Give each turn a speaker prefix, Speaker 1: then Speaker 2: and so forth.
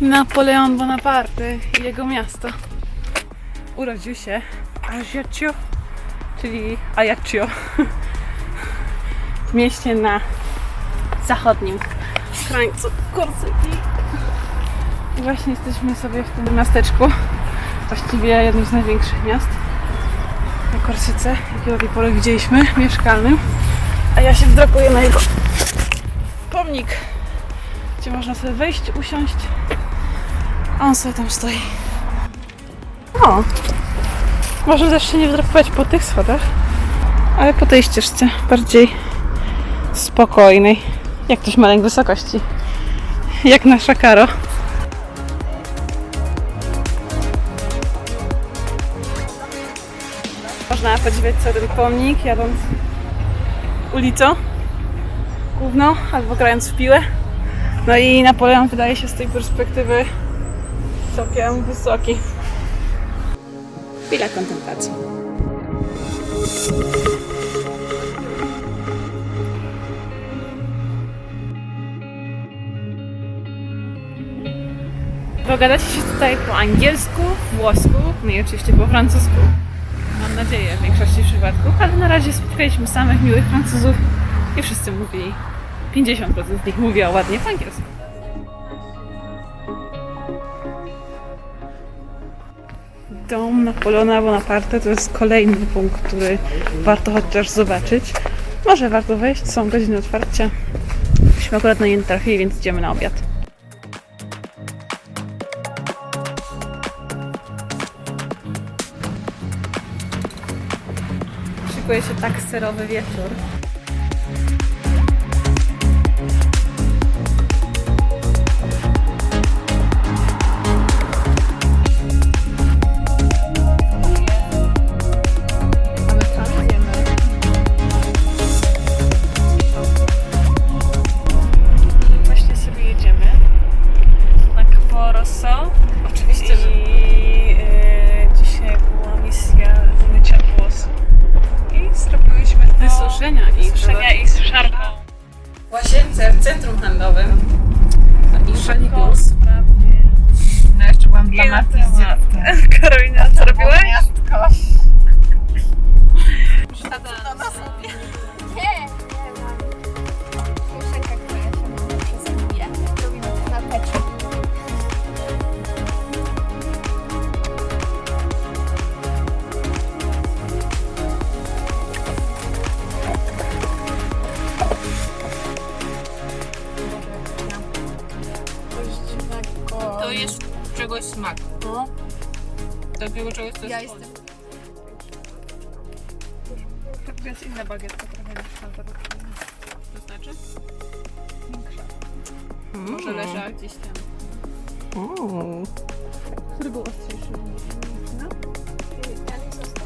Speaker 1: Napoleon Bonaparte i jego miasto. Urodził się Ajaccio, czyli Ajaccio, w mieście na zachodnim krańcu Korsyki. I właśnie jesteśmy sobie w tym miasteczku, właściwie jednym z największych miast na Korsyce, jakie do tej pory widzieliśmy, mieszkalnym. A ja się wdrapuję na jego pomnik, gdzie można sobie wejść, usiąść. On sobie tam stoi. O! Można też się nie wdrapywać po tych schodach, ale po tej ścieżce bardziej spokojnej. Jak ktoś ma lęk wysokości. Jak nasza Karo. Można podziwiać cały ten pomnik, jadąc ulicą główną albo grając w piłę. No i Napoleon wydaje się z tej perspektywy całkiem wysoki. Chwila kontemplacji. Dogadacie się tutaj po angielsku, włosku, no i oczywiście po francusku. Mam nadzieję w większości przypadków, ale na razie spotkaliśmy samych miłych Francuzów i wszyscy mówili, 50% z nich mówiło ładnie po angielsku. Dom Napoleona Bonaparte to jest kolejny punkt, który warto chociaż zobaczyć. Może warto wejść, są godziny otwarcia. Myśmy akurat na nie trafili, więc idziemy na obiad. Szykuje się tak serowy wieczór. Łazience w centrum handlowym. I
Speaker 2: Szybko, sprawnie. No jeszcze byłam dla Marty z dzieckiem.
Speaker 1: Karolina,
Speaker 2: To jest czegoś smak.
Speaker 3: No,
Speaker 2: Takiego czegoś, co
Speaker 3: ja
Speaker 2: jest
Speaker 3: jestem.
Speaker 1: To jest inna bagietka trochę niż tamta.
Speaker 2: To znaczy?
Speaker 1: Może leżała gdzieś tam. Który był ostrzejszy? No.
Speaker 3: Został.